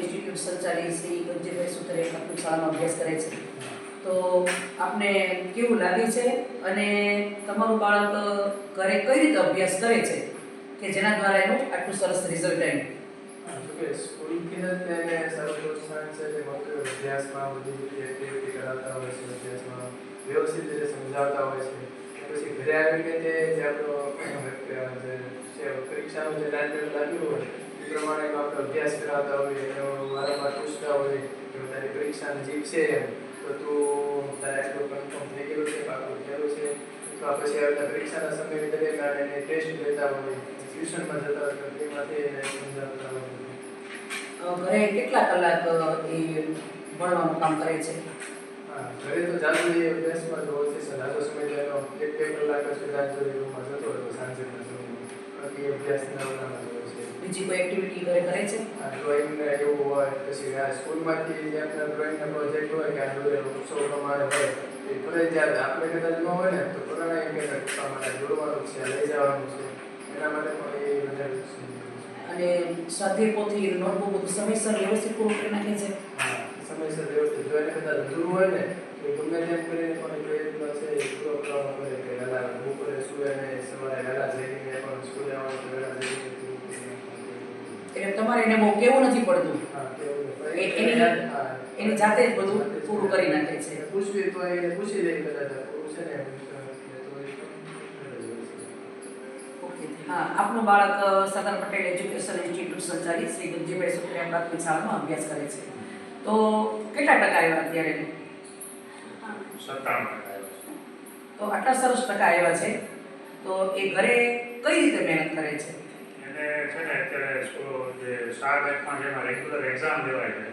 Institute સંચાલી Shri ગંજીભાઈ સુતરે આપણી શાળામાં અભ્યાસ કરે છે. તો આપને કેવું લાગે છે? અને તમારું બાળક ઘરે કઈ રીતે અભ્યાસ કરે છે? કે જેના દ્વારા એનું આટલું સરસ રિઝલ્ટ આવ્યું સ્કૂલથી જ તેને છે અભ્યાસમાં બધી રીતે એક્ટિવિટી હોય છે, અભ્યાસમાં વ્યવસ્થિત રીતે સમજાવતા હોય છે? પછી ઘરે આવીને જે આપણો પરીક્ષાનું જે ટાઈમ લાગ્યું હોય એ પ્રમાણે આપણે અભ્યાસ કરાવતા હોય એનો વારંવાર પૂછતા હોય કે તારી પરીક્ષા નજીક છે તો તું તારે આટલું કન્ફર્મ થઈ ગયું છે પાકું થયેલું છે અથવા પછી આવતા પરીક્ષાના સમયે દરેક એને ટેસ્ટ લેતા હોય ટ્યુશનમાં જતા હોય તેમાંથી એને સમજાવતા હોય. ઘરે કેટલા કલાક એ ભણવાનું કામ કરે છે? ઘરે તો ચાલુ એ અભ્યાસમાં તો છે લાંબો સમય તો એક બે કલાક જ કદાચ જો રૂમમાં જતો હોય તો સાંજે બાકી અભ્યાસ ના બીજી કોઈ એક્ટિવિટી કરે કરે છે? ડ્રોઈંગ એવું હોય પછી આ સ્કૂલમાંથી જે આપણા ડ્રોઈંગના પ્રોજેક્ટ હોય કે આ જોડે ઉત્સવ પ્રમાણે હોય એ ફરજિયાત આપણે કદાચ ન હોય ને તો પોતાના એમ કે માટે જોડવાનું છે લઈ જવાનું છે. એના માટે પણ એ વધારે અને સાથે પોથી નોટબુક બધું સમયસર વ્યવસ્થિત પૂરું કરી નાખે છે? સમયસર વ્યવસ્થિત. જો એને કદાચ અધૂરું હોય ને તો ગમે તેમ કરીને પણ પ્રયત્ન છે એ પૂરો કરવાનો કરે કે વહેલા બપોરે ને સવારે વહેલા જઈને પણ સ્કૂલે આવવાનું વહેલા જઈને. એટલે તમારે એને બહુ કેવું નથી પડતું. એ- એની- એની જાતે જ બધું પૂરું કરી નાખે છે. પૂછવી તો એને પૂછી લે એ એ હા આપનું બાળક સરદાર પટેલ એજ્યુકેશન ઇન્સ્ટિટ્યૂટ સંચાલિત શ્રી ગંજીભાઈ સુપ્રિયા પ્રાથમિક શાળામાં અભ્યાસ કરે છે. તો કેટલા ટકા આવ્યા અત્યારે. તો આટલા સરસ ટકા આવ્યા છે. તો એ ઘરે કઈ રીતે મહેનત કરે છે? એને છે ને અત્યારે જે સ્ટાર બેંકમાં જેમાં રેગ્યુલર એક્ઝામ દેવાય છે.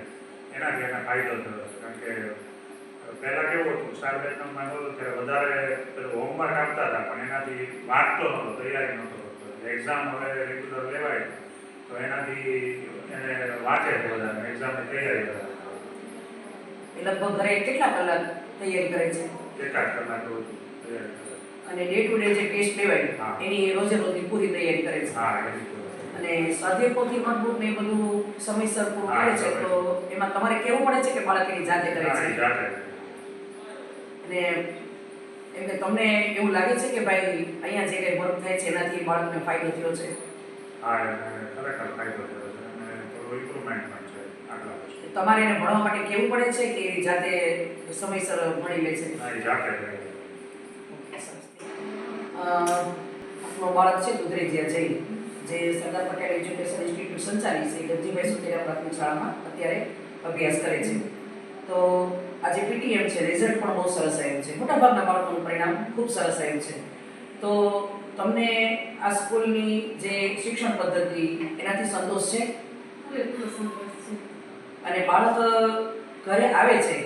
એનાથી એને ફાયદો થયો છે. કારણ કે પહેલાં કેવું હતું સ્ટાર બેંકમાં હતું ત્યારે વધારે પેલું હોમવર્ક આપતા હતા પણ એનાથી વાંચતો નહોતો તૈયારી નહોતો એક્ઝામ હવે રેગ્યુલર લેવાય તો એનાથી એને વાંચે છે વધારે એક્ઝામની તૈયારી વધારે લગભગ ઘરે કેટલા કલાક તૈયારી કરે છે? કેટલા કલાક રોજ તૈયારી અને ડે ટુ ડે જે ટેસ્ટ લેવાય. એની રોજે રોજની પૂરી તૈયારી કરે છે? હા અને સ્વાધ્યાયપોથી ને એ બધું સમયસર પૂરું કરે છે તો એમાં તમારે કેવું પડે છે કે બાળક એની જાતે કરે છે? અને એમ કે તમને એવું લાગે છે કે ભાઈ અહીંયા જે કંઈ વર્ક થાય છે એનાથી બાળકને ફાયદો થયો છે? તમારે એને ભણવા માટે કેવું પડે છે કે એ જાતે સમયસર ભણી લે છે? આપણો બાળક છે દુધરેજિયા જૈન. જે સરદાર પટેલ એજ્યુકેશન ઇન્સ્ટિટ્યૂટ સંચાલિત છે ગંજીભાઈ સુતેરા પ્રાથમિક શાળામાં અત્યારે અભ્યાસ કરે છે. તો આજે પીટીએમ છે રિઝલ્ટ પણ બહુ સરસ આવ્યું છે. મોટાભાગના બાળકોનું પરિણામ ખૂબ સરસ આવ્યું છે. તો તમને આ સ્કૂલની જે શિક્ષણ પદ્ધતિ એનાથી સંતોષ છે? સંતોષ છે. અને બાળક ઘરે આવે છે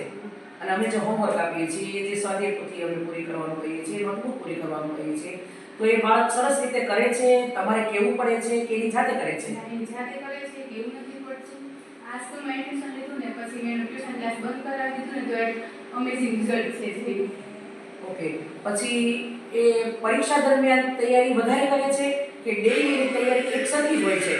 અને અમે જે હોમવર્ક આપીએ છીએ જે સ્વાધ્યાય પોથી અમે પૂરી કરવાનું કહીએ છીએ નોટબુક પૂરી કરવાનું કહીએ છીએ. તો એ બાળક સરસ રીતે કરે છે તમારે કેવું પડે છે કે એની જાતે કરે છે? જાતે કરે છે કે એવું નથી પડતું. આ સ્કૂલમાં એડમિશન લીધું ને પછી મેં ટ્યુશન ક્લાસ બંધ કરાવી દીધું ને તો અમેઝિંગ રિઝલ્ટ છે જે ઓકે પછી એ પરીક્ષા દરમિયાન તૈયારી વધારે કરે છે કે ડેઈલી એની તૈયારી એક સરખી જ હોય છે?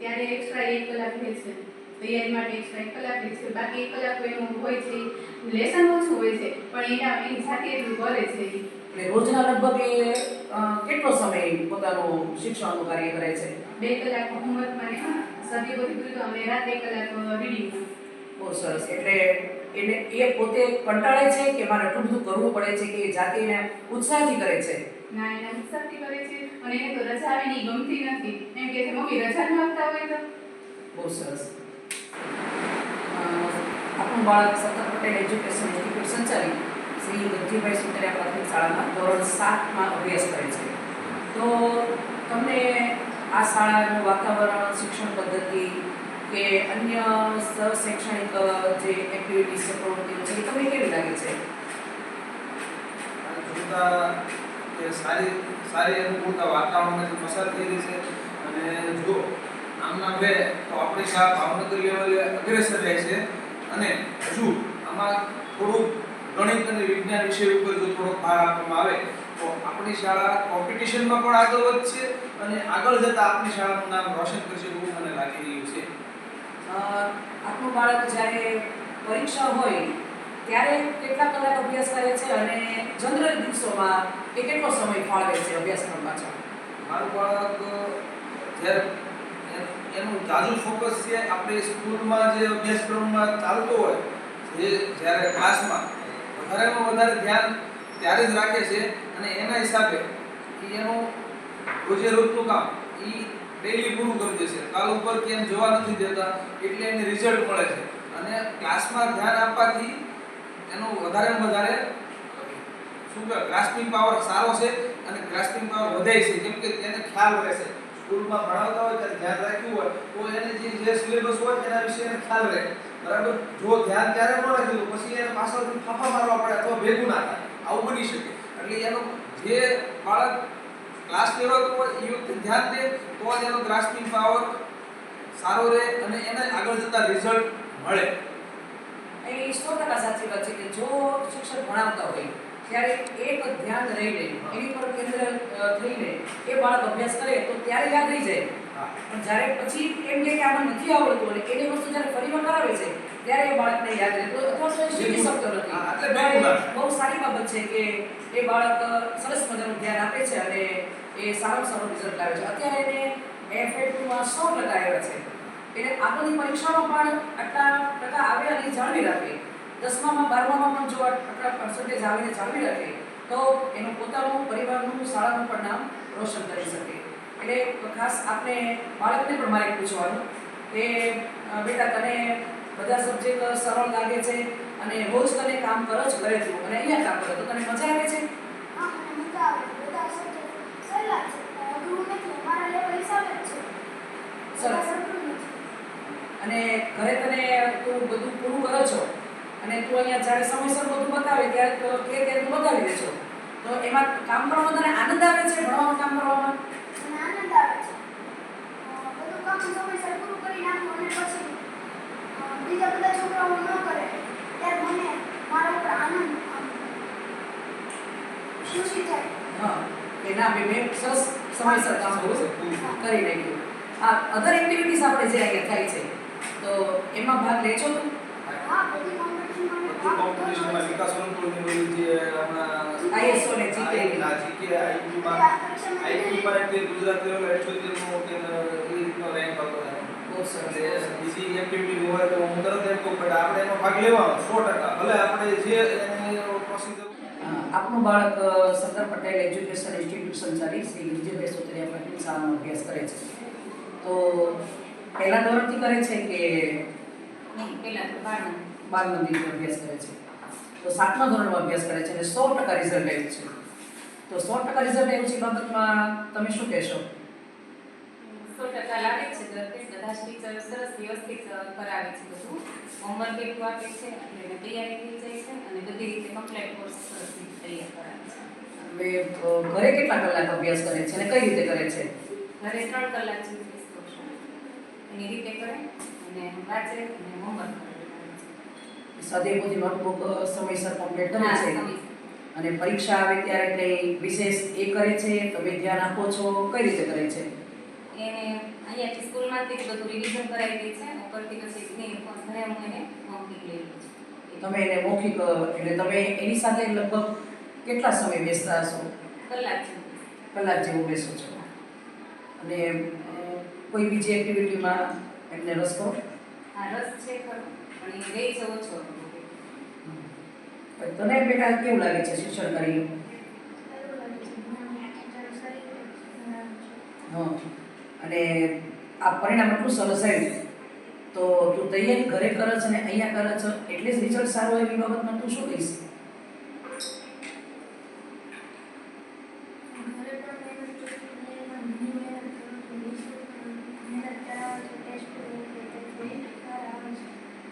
ત્યારે એક્સ્ટ્રા એક કલાક રહે છે. તૈયારી માટે એક્સ્ટ્રા એક કલાક રહે છે. બાકી એક કલાક એનું હોય છે. લેસન ઓછું હોય છે પણ એના એની સાથે એટલું કરે છે. એટલે રોજના લગભગ એ કેટલો સમય પોતાનું શિક્ષણનું કાર્ય કરે છે? બે કલાક હોમવર્કમાં ને સભ્ય બધી તો અમે રાત એક કલાક રીડિંગ બહુ સરસ. એટલે એને એ પોતે કંટાળે છે કે મારે આટલું બધું કરવું પડે છે કે એ જાતે એને ઉત્સાહથી કરે છે? ના એના ઉત્સાહથી કરે છે અને એને તો રજા આવે ને ગમતી નથી. એમ કે મમ્મી રજા ન આપતા હોય તો? બહુ સરસ. આપણું બાળક સત્તર પટેલ એજ્યુકેશન ઇન્સ્ટિટ્યૂટ સંચાલિત શ્રી ગંજીભાઈ સુતરિયા પ્રાથમિક શાળામાં ધોરણ સાતમાં અભ્યાસ કરે છે. તો તમને આ શાળાનું વાતાવરણ, શિક્ષણ પદ્ધતિ કે અન્ય શૈક્ષણિક જે એક્ટિવિટીઝ છે, પ્રવૃત્તિઓ છે, એ તમને કેવી લાગે છે? સારી સારી અનુકૂળતા વાતાવરણમાંથી પસાર રહી છે અને જો આમના બે, તો આપણી શાળા ભાવનગર લેવલે અગ્રેસર રહે છે અને હજુ આમાં થોડુંક ગણિત અને વિજ્ઞાન વિષય ઉપર જો થોડોક ભાર આપવામાં આવે તો આપણી શાળા કોમ્પિટિશનમાં પણ આગળ વધશે અને આગળ જતાં આપણી શાળાનું નામ રોશન કરશે એવું મને લાગી રહ્યું છે. આપણું બાળક જ્યારે પરીક્ષા હોય ત્યારે કેટલા કલાક અભ્યાસ કરે છે અને જનરલ દિવસોમાં એ કેટલો સમય ફાળવે છે અભ્યાસક્રમ પાછળ? મારું બાળક જ્યારે એનું તાજું ફોકસ છે આપણે સ્કૂલમાં જે અભ્યાસક્રમમાં ચાલતો હોય જે જ્યારે ક્લાસમાં વધારેમાં વધારે ધ્યાન ત્યારે જ રાખે છે અને એના હિસાબે એનું રોજે રોજનું કામ એ ડેઈલી પૂરું કરી દેશે કાલ ઉપર કે એમ જોવા નથી દેતા એટલે એને રિઝલ્ટ મળે છે. અને ક્લાસમાં ધ્યાન આપવાથી એનું વધારેમાં વધારે શું કહેવાય? ગ્રાસ્પિંગ પાવર સારો છે અને ગ્રાસ્પિંગ પાવર વધે છે. કેમ કે એને ખ્યાલ રહે છે. સ્કૂલમાં ભણાવતા હોય ત્યારે ધ્યાન રાખ્યું હોય તો એને જે જે સિલેબસ હોય એના વિશે એને ખ્યાલ રહે. બરાબર? જો ધ્યાન ત્યારે ન રાખ્યું પછી એને પાછળથી ફાફા મારવા ના થાય આવું બની શકે. એટલે એનો જે બાળક ક્લાસ લેવાતો હોય એ વખતે ધ્યાન દે તો જ એનો ગ્રાસ્પિંગ પાવર સારો રહે અને એને આગળ જતા રિઝલ્ટ મળે. એ સો ટકા સાચી વાત છે કે જો શિક્ષક ભણાવતા હોય ત્યારે એક ધ્યાન રહીને એની પર કેન્દ્ર થઈને એ બાળક અભ્યાસ કરે તો ત્યારે યાદ રહી જાય. પણ જ્યારે પછી એમ કે આમાં નથી આવડતું અને એની વસ્તુ જ્યારે ફરીવાર કરાવે છે ત્યારે એ બાળકને યાદ રહે તો અથવા શીખી શકતો નથી. આવે. બહુ સારી બાબત છે કે એ બાળક સરસ મજાનું ધ્યાન આપે છે અને એ સારું સારું રિઝલ્ટ લાવે છે. અત્યારે એને એફએટમાં સો ટકા આવ્યા છે. એટલે આગળની પરીક્ષામાં પણ આટલા ટકા આવ્યા અને જાળવી રાખે. દસમામાં બારમામાં પણ જો આટલા પર્સન્ટેજ આવીને જાળવી રાખે તો એનું પોતાનું પરિવારનું શાળાનું પણ નામ રોશન કરી શકે. એટલે ખાસ આપણે બાળકને પણ મારે પૂછવાનું કે બેટા તને બધા સબ્જેક્ટ સરળ લાગે છે અને રોજ તને કામ કરો જ કરે છું. અને અહીંયા કામ કરો તો તને મજા આવે છે? જ સરસ. અને ઘરે તને તું બધું પૂરું કરો છો? અને તું અહીંયા જ્યારે સમયસર બધું બતાવે ત્યારે તો કે કે તું બતાવી દેશો તો એમાં કામ કરવામાં તને આનંદ આવે છે? ભણવામાં કામ કરવામાં? આનંદ આવે છે. બધું કામ સમયસર પૂરું કરી નાખું અને પછી બીજા બધા છોકરાઓ ન કરે ત્યારે મને મારા ઉપર આનંદ ખુશી થાય હા કે ના મેં મેં સરસ સમયસર કામ કરી નાખ્યું. આ અધર એક્ટિવિટીઝ આપણે જે અહીંયા થાય છે તો એમાં ભાગ લે છો તું? હા બધી કોમ્પિટિશનમાં મેં બધી ભાગ કોમ્પિટિશનમાં વિકાસ સંકુલની જે ISO ને માં. માં તે ગુજરાત લેવલ 78 કે એ રીતનો રેન્ક હતો સરસ બીજી એક્ટિવિટી હોય તો હું તરત એમ કહું આપણે એનો ભાગ લેવાનો સો ટકા. ભલે આપણે જે આપનું બાળક સરદાર પટેલ એજ્યુકેશન ઇન્સ્ટિટ્યુશન ચાલી શ્રી વિજયભાઈ સોતરિયા પાટીલ શાળામાં અભ્યાસ કરે છે. તો પહેલા ધોરણથી કરે છે કે પહેલા તો મંદિરથી અભ્યાસ કરે છે? તો સાતમા ધોરણમાં અભ્યાસ કરે છે અને સો ટકા રિઝલ્ટ આવ્યું છે. તો સો ટકા રિઝલ્ટ આવ્યું છે બાબતમાં તમે શું કહેશો? સો ટકા લાગે છે બધા ટીચર સરસ વ્યવસ્થિત કરાવે છે બધું. હોમવર્ક એટલું આપે છે એટલે એને તૈયારી થઈ જાય છે અને બધી રીતે કમ્પ્લેટ કોર્સ સરસ રીતે તૈયાર કરાવે છે. હવે ઘરે કેટલા કલાક અભ્યાસ કરે છે અને કઈ રીતે કરે છે? ઘરે ત્રણ કલાક સુધી એની રીતે કરે અને વાંચે અને હોમવર્ક કરે. સદૈવ બધી નોટબુક સમયસર કમ્પ્લીટ કરે છે? અને પરીક્ષા આવે ત્યારે કંઈ વિશેષ એ કરે છે? તમે ધ્યાન આપો છો? કઈ રીતે કરે છે? એને અહીંયાથી સ્કૂલમાંથી જ બધું રિવિઝન કરાવી દે છે ઉપરથી પછી સ્ક્રીન પણ ઘરે હું એને મૌખિક લઈ લઉં છું. તમે એને મૌખિક એટલે તમે એની સાથે લગભગ કેટલા સમય બેસતા હશો? કલાક જેવું. કલાક જેવું બેસો છો. અને કોઈ બીજી એક્ટિવિટીમાં એમને રસ કરો? હા રસ છે ખરો પણ એ રહી છે ઓછો તને બેટા કેવું લાગે છે શિક્ષણ કરી સારું લાગે છે. મને ટીચર સારી રીતે હા. અને આ પરિણામ એટલું સરસ આવ્યું તો તું તૈયારી ઘરે કરે છે અને અહીંયા કરે છે એટલે જ રિઝલ્ટ સારું એવી બાબતમાં તું શું કહીશ?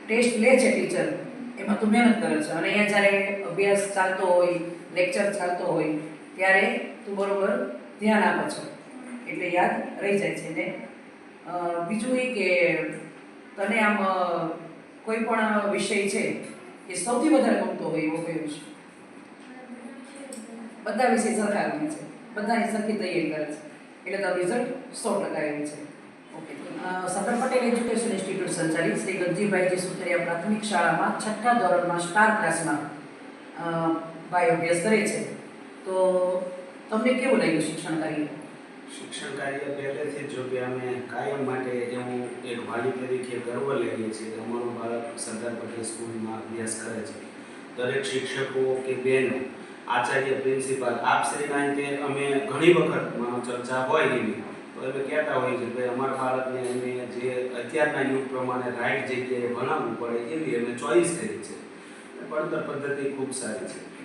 ટેસ્ટ લે છે ટીચર એમાં તું મહેનત કરે છે. અને અહીંયા જ્યારે અભ્યાસ ચાલતો હોય લેક્ચર ચાલતો હોય ત્યારે તું બરોબર ધ્યાન આપે છો. એટલે યાદ રહી જાય છે ને. બીજું એ કે તને આમ કોઈ પણ વિષય છે એ સૌથી વધારે ગમતો હોય એવો કયો વિષય? બધા વિષય સરખા ગમે છે. બધાની સરખી તૈયારી કરે છે. એટલે તો રિઝલ્ટ સો ટકા એવું છે. ઓકે. અ, સરદાર પટેલ એજ્યુકેશન ઇન્સ્ટિટ્યૂટ સંચાલિત શ્રી ગંજીભાઈજી સુતરિયા પ્રાથમિક શાળામાં છઠ્ઠા ધોરણમાં સ્ટાર ક્લાસમાં ભાઈ અભ્યાસ કરે છે. તો તમને કેવું લાગ્યું શિક્ષણ કાર્ય? શિક્ષણ કાર્ય પહેલેથી જ કે અમે કાયમ માટે હું એક વાલી તરીકે ગર્વ લઈએ છીએ કે અમારું બાળક સરદાર પટેલ સ્કૂલમાં અભ્યાસ કરે છે. દરેક શિક્ષકો કે બહેનો, આચાર્ય, પ્રિન્સિપાલ આપશ્રીના રીતે અમે ઘણી વખત ચર્ચા હોય એવી. તો અમે કહેતા હોઈએ છીએ કે અમારા બાળકને અમે જે અત્યારના યુગ પ્રમાણે રાઈટ જગ્યાએ ભણાવવું પડે એવી અમે ચોઈસ કરી છે. ભણતર પદ્ધતિ ખૂબ સારી છે.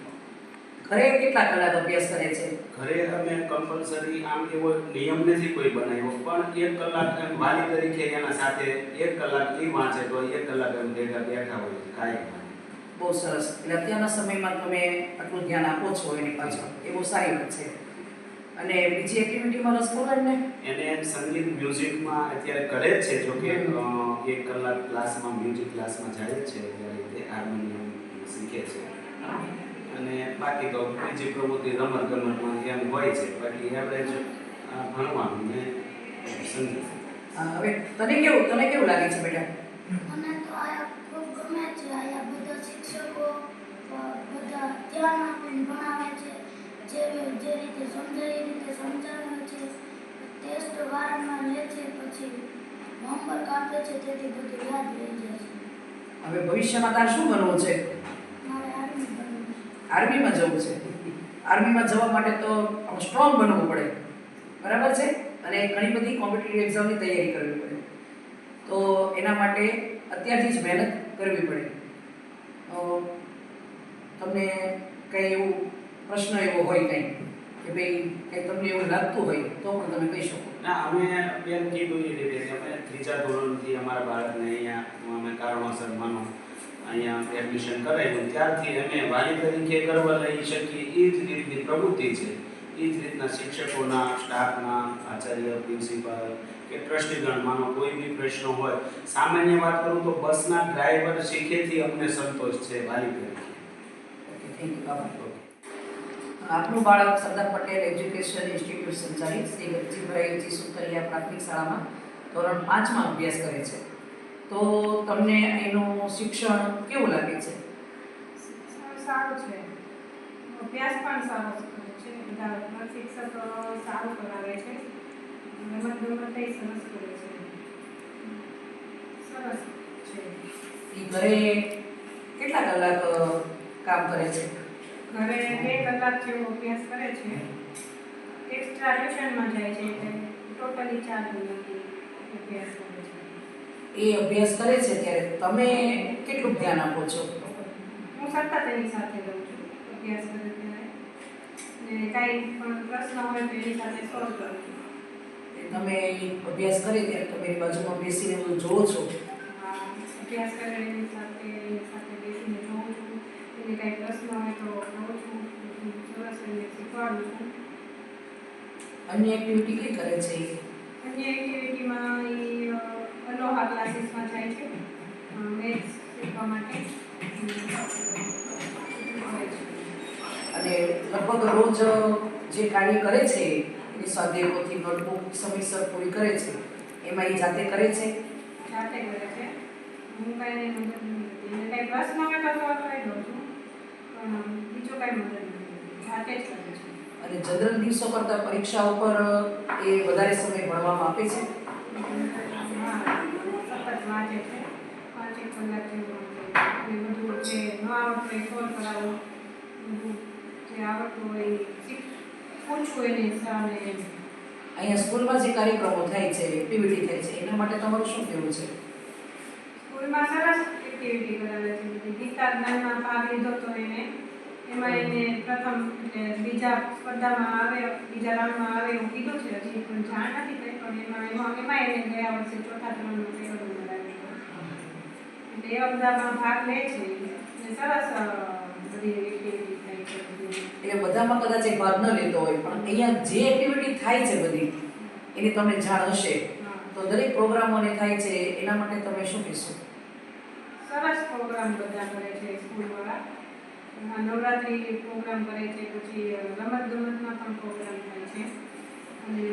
ઘરે કેટલા કલાક અભ્યાસ કરે છે? ઘરે અમે કમ્પલસરી આમ એવો નિયમ નથી કોઈ બનાવ્યો પણ એક કલાક એમ વાલી તરીકે એના સાથે એક કલાક એ વાંચે તો એક કલાક એમ ભેગા બેઠા હોય કાયમ બહુ સરસ. એટલે અત્યારના સમયમાં તમે આટલું ધ્યાન આપો છો એની પાછળ. એ બહુ સારી વાત છે. અને બીજી એક્ટિવિટીમાં રસ ખરો એમને એને સંગીત મ્યુઝિકમાં અત્યારે કરે જ છે જો કે એક કલાક ક્લાસમાં મ્યુઝિક ક્લાસમાં જાય છે એટલે હાર્મોનિયમ શીખે છે. અને બાકી તો બીજી પ્રવૃત્તિ રમત ગમતમાં એમ હોય છે. બાકી એવરેજ ભણવાનું ને સંગીત હવે તને કેવું તને કેવું લાગે છે બેટા? મને તો આયા ખૂબ ગમે છે. આયા બધા શિક્ષકો બધા ધ્યાન આપીને ભણાવે છે. જે જે રીતે સમજાય એ રીતે સમજાવે છે. ટેસ્ટ વારંવાર લે છે પછી હોમવર્ક આપે છે તેથી બધું યાદ રહી જાય છે. હવે ભવિષ્યમાં તાર શું કરવું છે? મારે આર્મી બનવું છે આર્મીમાં જવું છે. આર્મીમાં જવા માટે તો સ્ટ્રોંગ બનવું પડે. બરાબર છે? અને ઘણી બધી કોમ્પિટિટિવ એક્ઝામની તૈયારી કરવી પડે. તો એના માટે અત્યારથી જ મહેનત કરવી પડે. તો તમને કંઈ એવું પ્રશ્ન એવો હોય કંઈ, કે ભાઈ કંઈ તમને એવું લાગતું હોય, તો પણ તમે કહી શકો. ના, અમે બેન કીધું એ રીતે અમે ત્રીજા ધોરણથી અમારા બાળકને અહીંયા અમે કારણોસર માનો. અહીંયા એડમિશન કરાવ્યું ત્યારથી અમે વાલી તરીકે કરવા લઈ શકીએ. એ જ રીતની પ્રવૃત્તિ છે. એ જ રીતના શિક્ષકોના, સ્ટાફના, આચાર્ય, પ્રિન્સિપાલ કે ટ્રસ્ટીગણ, માનો કોઈ બી પ્રશ્ન હોય, સામાન્ય વાત કરું તો બસના ડ્રાઈવર શીખેથી અમને સંતોષ છે વાલી તરીકે. આપનું બાળક સરદાર પટેલ એજ્યુકેશન ઇન્સ્ટિટ્યૂટ સંચાલિત, શ્રી ગરજીભાઈજી સુતરિયા પ્રાથમિક શાળામાં ધોરણ પાંચમાં અભ્યાસ કરે છે. તો તમને એનું શિક્ષણ કેવું લાગે છે? શિક્ષણ સારું છે. અભ્યાસ પણ સારો છે. બધા શિક્ષક સારું કરાવે છે. રમત ગમત સરસ કરે છે. સરસ છે. એ ઘરે કેટલા કલાક કામ કરે છે? ઘરે બે કલાક જેવો અભ્યાસ કરે છે. એક્સ્ટ્રા ટ્યુશનમાં જાય છે એટલે ટોટલી ચાર કલાક અભ્યાસ કરે એ અભ્યાસ કરે છે ત્યારે તમે કેટલું ધ્યાન આપો છો? હું સતત એની સાથે રહું છું અભ્યાસ કરે ત્યારે. કાંઈ પણ પ્રશ્ન હોય તો એની સાથે સોલ્વ કરું તમે અભ્યાસ કરે ત્યારે તમે એની બાજુમાં બેસીને બધું જોવો છો? અભ્યાસ કરે એની સાથે સાથે બેસીને જોઉં છું. એને કાંઈ પ્રશ્ન હોય તો જોઉં છું સરસ એને શીખવાડું છું. અન્ય એક્ટિવિટી કઈ કરે છે? અન્ય એક્ટિવિટીમાં એ અ, અલોહા ક્લાસીસમાં જાય છે. મેથ્સ શીખવા માટે. અને લગભગ રોજ જે કાર્ય કરે છે એ સ્વાધ્યાયોથી નોટબુક સમયસર પૂરી કરે છે. એમાં એ જાતે કરે છે? જાતે કરે છે. હું કાંઈ મદદ નથી કાંઈ પ્રશ્ન હોય તો કરી દઉં છું પણ બીજો કાંઈ મદદ નથી જાતે જ કરે છે. અને જનરલ દિવસો કરતાં પરીક્ષા ઉપર એ વધારે સમય ભણવામાં આપે છે? વાંચે છે. પાંચેક કલાક જેવું અને બધું જે ન આવડતું હોય એ સોલ્વ કરાવું બધું જે આવડતું હોય પૂછવું એને સામે અહીંયા સ્કૂલમાં જે કાર્યક્રમો થાય છે એક્ટિવિટી થાય છે એના માટે તમારું શું કહેવું છે? સ્કૂલમાં સરસ એક્ટિવિટી કરાવે છે બધી. ગીતા જ્ઞાનમાં ભાગ લીધો તો એને. એમાં એને પ્રથમ એટલે બીજા સ્પર્ધામાં આવે બીજા રાઉન્ડમાં આવે એવું કીધું છે. હજી પણ જાણ નથી થઈ પણ એમાં એમાં એમાં એને ગયા વર્ષે ચોથા ધોરણમાં આવ્યો બધામાં ભાગ લે છે અને સરસ બધી એક્ટિવિટી થાય છે એટલે બધામાં કદાચ એ ભાગ ન લેતો હોય પણ અહીંયા જે એક્ટિવિટી થાય છે બધી એની તમને જાણ હશે. તો દરેક પ્રોગ્રામોને થાય છે એના માટે તમે શું કહેશો? સરસ પ્રોગ્રામ બધા કરે છે સ્કૂલવાળા. નવરાત્રી નવરાત્રિ પ્રોગ્રામ કરે છે પછી રમત ગમતમાં પણ પ્રોગ્રામ થાય છે. અને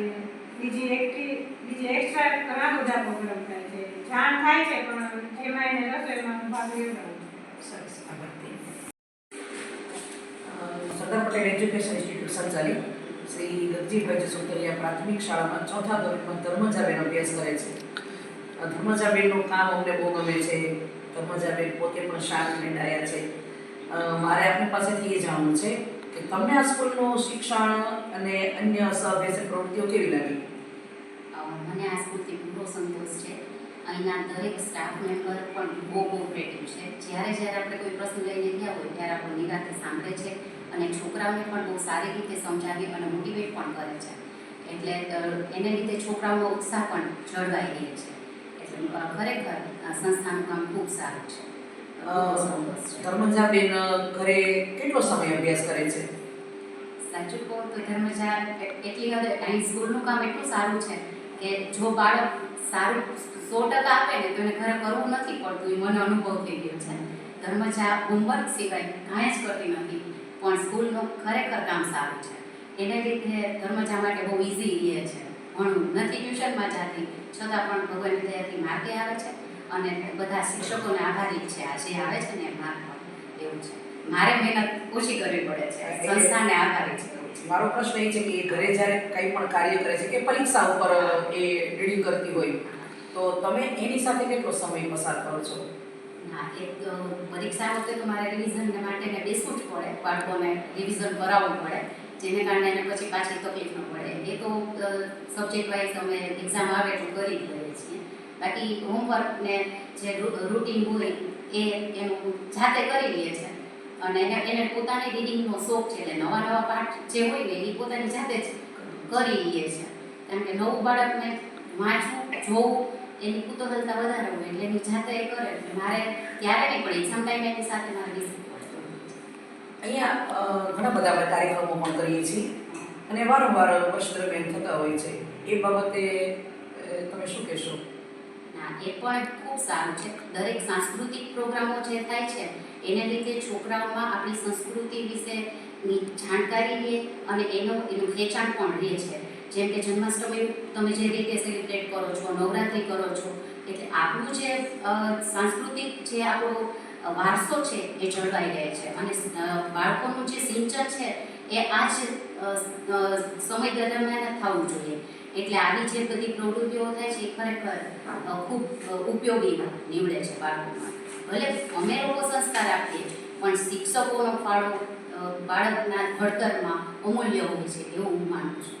બીજી એક્ટિવ બીજી એક્સ્ટ્રા ઘણા બધા પ્રોગ્રામ થાય છે. જાણ થાય છે, પણ જેમાં એને રસોઈમાં ભાગ લેવડાવું સરસ સરદાર પટેલ એજ્યુકેશન ઇન્સ્ટિટ્યૂટ સંચાલિત. શ્રી ગગજીભાઈ સુતરિયા પ્રાથમિક શાળામાં ચોથા ધોરણમાં ધર્મજાબેન અભ્યાસ કરે છે. ધર્મજાબેનનું કામ અમને બહુ ગમે છે. ધર્મજાબેન પોતે પણ શાંત અને ડાયા છે. મારે આપની પાસેથી એ જાણવું છે કે તમને આ સ્કૂલનું શિક્ષણ અને અન્ય સહઅભ્યાસક પ્રવૃત્તિઓ કેવી લાગી? મને આ સ્કૂલથી પૂરો સંતોષ છે. અહીંના દરેક સ્ટાફ મેમ્બર પણ બહુ કોઓપરેટિવ છે. જ્યારે જ્યારે આપણે કોઈ પ્રશ્ન લઈને ગયા હોય, ત્યારે આપણને નિરાતે સાંભળે છે અને છોકરાઓને પણ બહુ સારી રીતે સમજાવી અને મોટિવેટ પણ કરે છે. એટલે એને લીધે છોકરાઓનો ઉત્સાહ પણ જળવાઈ રહે છે. એટલે ખરેખર સંસ્થાનું કામ ખૂબ સારું છે. ધર્મજાબેન બેન ઘરે કેટલો સમય અભ્યાસ કરે છે? સાચું કહું તો ધર્મજા એટલી હદે અહીં સ્કૂલનું કામ એટલું સારું છે કે જો બાળક સારું સો ટકા આપે ને તો એને ઘરે કરવું નથી પડતું, એ મને અનુભવ થઈ ગયો છે. ધર્મજા હોમવર્ક સિવાય કાંઈ જ કરતી નથી, પણ સ્કૂલનું ખરેખર કામ સારું છે. એને લીધે ધર્મજા માટે બહુ ઇઝી રહે છે. ભણવું નથી ટ્યુશનમાં જાતી, છતાં પણ ભગવાનની દયાથી માર્કે આવે છે. અને બધા શિક્ષકોને આભારી છે. આ જે આવે છે ને માર્ક એવું છે. મારે મહેનત ઓછી કરવી પડે છે. સંસ્થાને આભારી છે. મારો પ્રશ્ન એ છે કે એ ઘરે જ્યારે કંઈ પણ કાર્ય કરે છે કે પરીક્ષા ઉપર એ રીડિંગ કરતી હોય તો તમે એની સાથે કેટલો સમય પસાર કરો છો? ના એક પરીક્ષા વખતે તો મારે રિવિઝન માટે બેસવું જ પડે. બાળકોને રિવિઝન કરાવવું પડે. જેને કારણે એને પછી પાછી તકલીફ ન પડે. એ તો સબ્જેક્ટ વાઇઝ અમે એક્ઝામ આવે એટલું કરી બાકી હોમવર્ક ને જે રૂટીન હોય એ એનું જાતે કરી લે છે. અને એને એને પોતાની રીડિંગનો શોખ છે, એટલે નવા નવા પાઠ જે હોય ને, એ પોતાની જાતે જ કરી લે છે. કારણ કે નવું બાળકને વાંચવું, જોવું, એની કુતૂહલતા વધારે હોય, એટલે એની જાતે એ કરે મારે ત્યારે નહીં પડે સમટાઈમ ટાઈમે એની સાથે મારે ડિસિપ્લિન અહીંયા ઘણા બધા આપણે કાર્યક્રમો પણ કરીએ છીએ. અને વારંવાર વર્ષ દરમિયાન થતા હોય છે. એ બાબતે તમે શું કહેશો? એ પણ ખૂબ સારું છે. દરેક સાંસ્કૃતિક પ્રોગ્રામો જે થાય છે, એને લીધે છોકરાઓમાં આપણી સંસ્કૃતિ વિશેની જાણકારી રહે અને એનો, એનું ખેંચાણ પણ રહે છે. જેમ કે જન્માષ્ટમી તમે જે રીતે સેલિબ્રેટ કરો છો, નવરાત્રિ કરો છો, એટલે આપણું જે સાંસ્કૃતિક જે આપણો વારસો છે એ જળવાઈ રહે છે. અને બાળકોનું જે સિંચન છે એ આ જ સમય દરમિયાન થવું જોઈએ. એટલે આવી જે બધી પ્રવૃત્તિઓ થાય છે, એ ખરેખર ખૂબ ઉપયોગીમાં ઉપયોગી નીવડે છે બાળકોમાં. ભલે અમે લોકો સંસ્કાર આપીએ, પણ શિક્ષકોનો ફાળો બાળકના ઘડતરમાં અમૂલ્ય હોય છે, એવું હું માનું છું.